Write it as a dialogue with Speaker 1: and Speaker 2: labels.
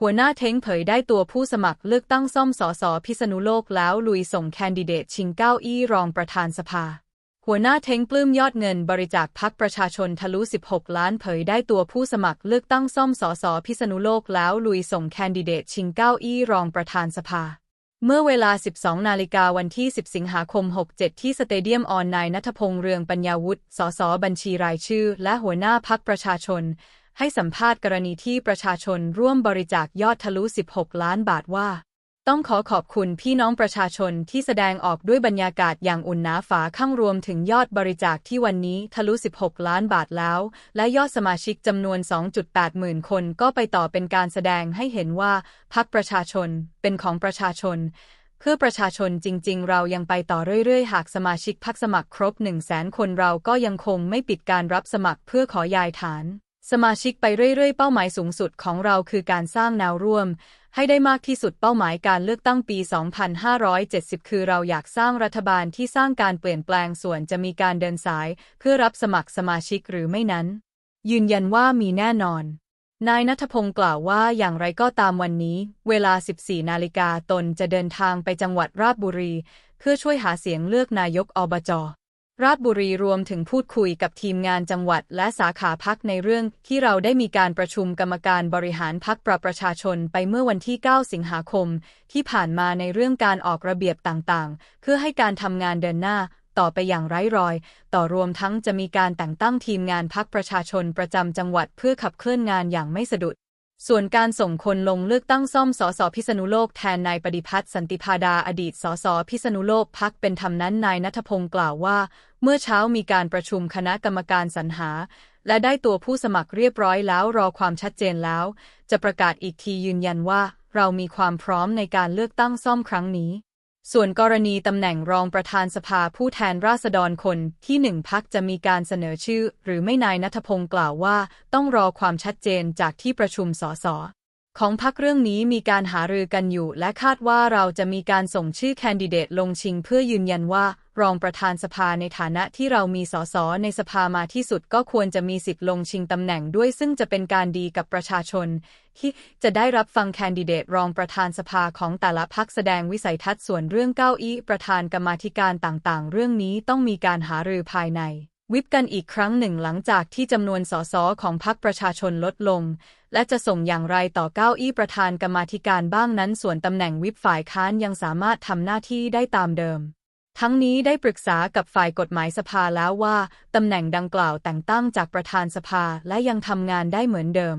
Speaker 1: หัวหน้าเท้งเผยได้ตัวผู้สมัครเลือกตั้งซ่อมสสพิษณุโลกแล้วลุยส่งแคนดิเดตชิงเก้าอี้รองประธานสภา หัวหน้าเท้งปลื้มยอดเงินบริจาคพักประชาชนทะลุ 16 ล้านเผยได้ตัวผู้สมัครเลือกตั้งซ่อมสสพิษณุโลกแล้วลุยส่งแคนดิเดตชิงเก้าอี้รองประธานสภาเมื่อเวลา 12 นาฬิกาวันที่ 10 สิงหาคม 67 ที่สเตเดียมออนไลน์นัทพงษ์เรืองปัญญาวุฒิ สส บัญชีรายชื่อ และหัวหน้าพักประชาชน ให้สัมภาษณ์กรณีที่ประชาชนร่วมบริจาคยอดทะลุ 16 ล้านบาทว่า ต้องขอขอบคุณพี่น้องประชาชนที่แสดงออกด้วยบรรยากาศอย่างอุ่นหนาฝาข้างรวมถึงยอดบริจาคที่วันนี้ทะลุ 16 ล้านบาทแล้ว และยอดสมาชิกจำนวน 2.8 หมื่นคนก็ไปต่อเป็นการแสดงให้เห็นว่าพักประชาชนเป็นของประชาชนเพื่อประชาชนจริง ๆ เรายังไปต่อเรื่อย ๆ หากสมาชิกพักสมัครครบ 1 0 0 0 0แสนคนเราก็ยังคงไม่ปิดการรับสมัครเพื่อขอยายฐาน สมาชิกไปเรื่อยๆ เป้าหมายสูงสุดของเราคือการสร้างแนวร่วม ให้ได้มากที่สุดเป้าหมายการเลือกตั้งปี 2570 คือเราอยากสร้างรัฐบาลที่สร้างการเปลี่ยนแปลงส่วนจะมีการเดินสาย เพื่อรับสมัครสมาชิกหรือไม่นั้น ยืนยันว่ามีแน่นอน นายนัทพงศ์กล่าวว่าอย่างไรก็ตามวันนี้ เวลา 14 นาฬิกาตนจะเดินทางไปจังหวัดราชบุรี เพื่อช่วยหาเสียงเลือกนายกอบจ ราชบุรีรวมถึงพูดคุยกับทีมงานจังหวัดและสาขาพักในเรื่องที่เราได้มีการประชุมกรรมการบริหารพักประประชาชนไปเมื่อวันที่ 9 สิงหาคม ที่ผ่านมาในเรื่องการออกระเบียบต่างๆ เพื่อให้การทำงานเดินหน้าต่อไปอย่างไร้รอย ต่อรวมทั้งจะมีการแต่งตั้งทีมงานพักประชาชนประจำจังหวัดเพื่อขับเคลื่อนงานอย่างไม่สะดุด ส่วนการส่งคนลงเลือกตั้งซ่อมสสพิษณุโลกแทนนายปฏิพัฒน์สันติพาดาอดีตสสพิษณุโลกพักเป็นธรรมนั้นนายนัทพงศ์กล่าวว่า เมื่อเช้ามีการประชุมคณะกรรมการสรรหา และได้ตัวผู้สมัครเรียบร้อยแล้วรอความชัดเจนแล้ว จะประกาศอีกทียืนยันว่า เรามีความพร้อมในการเลือกตั้งซ่อมครั้งนี้ ส่วนกรณีตำแหน่งรองประธานสภาผู้แทนราษฎรคนที่หนึ่งพักจะมีการเสนอชื่อ หรือไม่นายนัทพงศ์กล่าวว่า ต้องรอความชัดเจนจากที่ประชุมสส ของพักเรื่องนี้มีการหารือกันอยู่ และคาดว่าเราจะมีการส่งชื่อแคนดิเดตลงชิง เพื่อยืนยันว่า รองประธานสภาในฐานะที่เรามีสสในสภามาที่สุดก็ควรจะมีสิทธิ์ลงชิงตำแหน่งด้วย ซึ่งจะเป็นการดีกับประชาชน ที่จะได้รับฟังแคนดิเดตรองประธานสภาของแต่ละพักแสดงวิสัยทัศน์ส่วนเรื่องเก้าอี้ประธานกรรมาธิการต่างๆ เรื่องนี้ต้องมีการหารือภายใน วิปกันอีกครั้งหนึ่งหลังจากที่จำนวนสสของพรรคประชาชนลดลง และจะส่งอย่างไรต่อเก้าอี้ประธานกรรมาธิการบ้างนั้น ส่วนตำแหน่งวิปฝ่ายค้านยังสามารถทำหน้าที่ได้ตามเดิม ทั้งนี้ได้ปรึกษากับฝ่ายกฎหมายสภาแล้วว่าตำแหน่งดังกล่าวแต่งตั้งจากประธานสภาและยังทำงานได้เหมือนเดิม